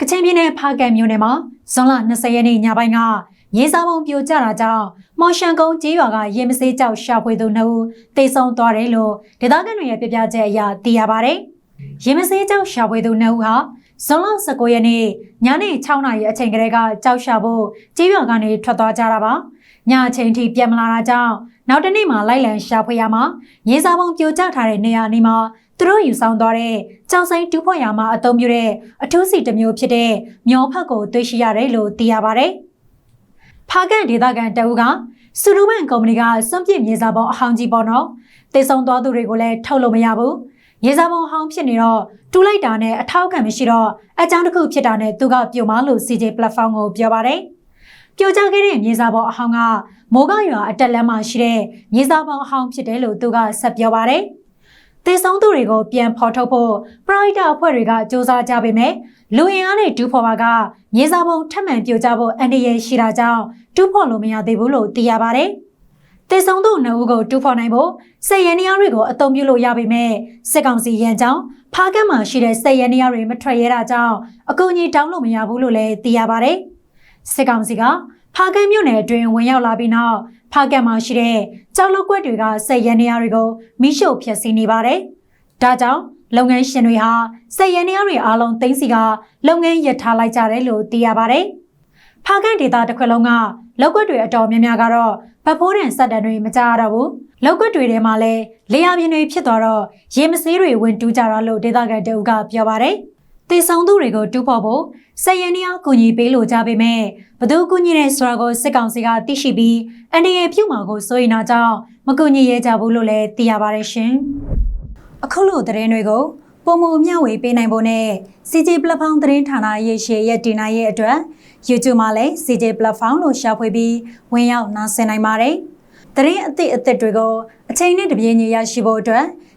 ကချင်ပြည်နယ်ဖားကန့်မြို့နယ်မှာဇွန်လ20ရက်နေ့ညပိုင်းကရေစာပုံပြိုကျတာကြောင့်မော်ရှန်ကုန်းကျေးရွာကရေမစေးကြောက်ရှာဖွေသူနှုတ်တေဆုံးသွားတယ်လို့ဒေသခံတွေရဲ့ပြပြချက်အရသိရပါဗျ။ရေမစေးကြောက်ရှာဖွေသူနှုတ်ဟာဇွန်လ19ရက်နေ့ညနေ6နာရီအချိန်ကလေးကကြောက်ရှာဖို့ကျေးရွာကနေထွက်သွားကြတာပါ။ညအချိန်ထိပြန်မလာတာကြောင့်နောက်တစ်နေ့မှလိုက်လံရှာဖွေရမှာရေစာပုံပြိုကျထားတဲ့နေရာနီးမှာ သူတို့ယူဆောင်သွားတဲ့ကြောင်စိမ်းတူးဖော်ရာမှာအသုံးပြုတဲ့အထူးစီတစ်မျိုးဖြစ်တဲ့မျောဖက်ကိုတွေ့ရှိရတယ်လို့သိရပါတယ်။ဖားကန်ဒေသခံတအူးကစူလူမန်ကုမ္ပဏီကစွန့်ပစ်မြေစာပုံအဟောင်းကြီးပေါ့နော်။တေဆုံသွားသူတွေကိုလည်းထုတ်လို့မရဘူး။မြေစာပုံအဟောင်းဖြစ်နေတော့တူးလိုက်တာနဲ့အထောက်အခံမရှိတော့အကြောင်းတစ်ခုဖြစ်တာနဲ့သူကပြုံမလို့ CJ platform ကိုပြောပါတယ်။ပြိုကျခဲ့တဲ့မြေစာပုံအဟောင်းကမိုးကရွာအတက်လမ်းမှာရှိတဲ့မြေစာပုံအဟောင်းဖြစ်တယ်လို့သူကဆက်ပြောပါတယ်။ တေဆုံးသူတွေကိုပြန်ဖော်ထုတ်ဖို့ပရိုက်တာအဖွဲ့တွေကစ조사ကြပေမဲ့လူအင်အားနဲ့ဒူးဖော်ပါကမြေစာပုံထပ်မံပြိုကျဖို့အန္တရာယ်ရှိတာကြောင့်ဒူးဖော်လို့မရသေးဘူးလို့သိရပါတယ်။တေဆုံးသူနှစ်ဦးကိုဒူးဖော်နိုင်ဖို့စစ်ရဲနေရာတွေကိုအသုံးပြုလို့ရပေမဲ့စစ်ကောင်စီရန်ကြောင့်ဖားကတ်မှာရှိတဲ့စစ်ရဲနေရာတွေမထွက်ရဲတာကြောင့်အကူအညီတောင်းလို့မရဘူးလို့လည်းသိရပါတယ်။စစ်ကောင်စီက ဖားကတ်မြို့နယ်အတွင်းဝင်ရောက်လာပြီးနောက်ဖားကတ်မှာရှိတဲ့ကြောက်လုတ်ကွက်တွေကစစ်ရဲနေရာတွေကိုမိရှို့ဖျက်ဆီးနေပါတယ်။ဒါကြောင့်လုပ်ငန်းရှင်တွေဟာစစ်ရဲနေရာတွေအားလုံးသိမ်းစီကလုပ်ငန်းရပ်ထားလိုက်ကြတယ်လို့သိရပါတယ်။ဖားကတ်ဒေသတစ်ခွက်လုံးကလောက်ကွက်တွေအတော်များများကတော့ဗဖိုးတန်စက်တန်တွေမကြရတော့ဘူး။လောက်ကွက်တွေထဲမှာလည်းလေယာပြင်တွေဖြစ်သွားတော့ရေမဆေးတွေဝင်တူးကြတာလို့ဒေသခံတအုပ်ကပြောပါတယ်။ တေဆောင်သူတွေကိုတူးဖော်ဖို့စက်ရနေအောင်ကူညီပေးလို့ကြပေမဲ့ဘသူကူညီတဲ့ဆိုတာကိုစစ်ကောင်စီကသိရှိပြီးအန်ဒီရဲ့ပြုမှာကိုစိုးရိမ်တာကြောင့်မကူညီရဲကြဘူးလို့လည်းသိရပါတယ်ရှင်။အခုလိုသတင်းတွေကိုပုံမမျှဝေပေးနိုင်ဖို့နဲ့ CJ Platform သတင်းဌာနရဲ့ရှေ့ရဲ့တင်နိုင်ရဲ့အတွက် YouTube မှာလည်း CJ Platform လို့ရှာဖွေပြီးဝင်ရောက်နားဆင်နိုင်ပါတယ်။သတင်းအသစ်အသစ်တွေကိုအချိန်နဲ့တပြေးညီရရှိဖို့အတွက်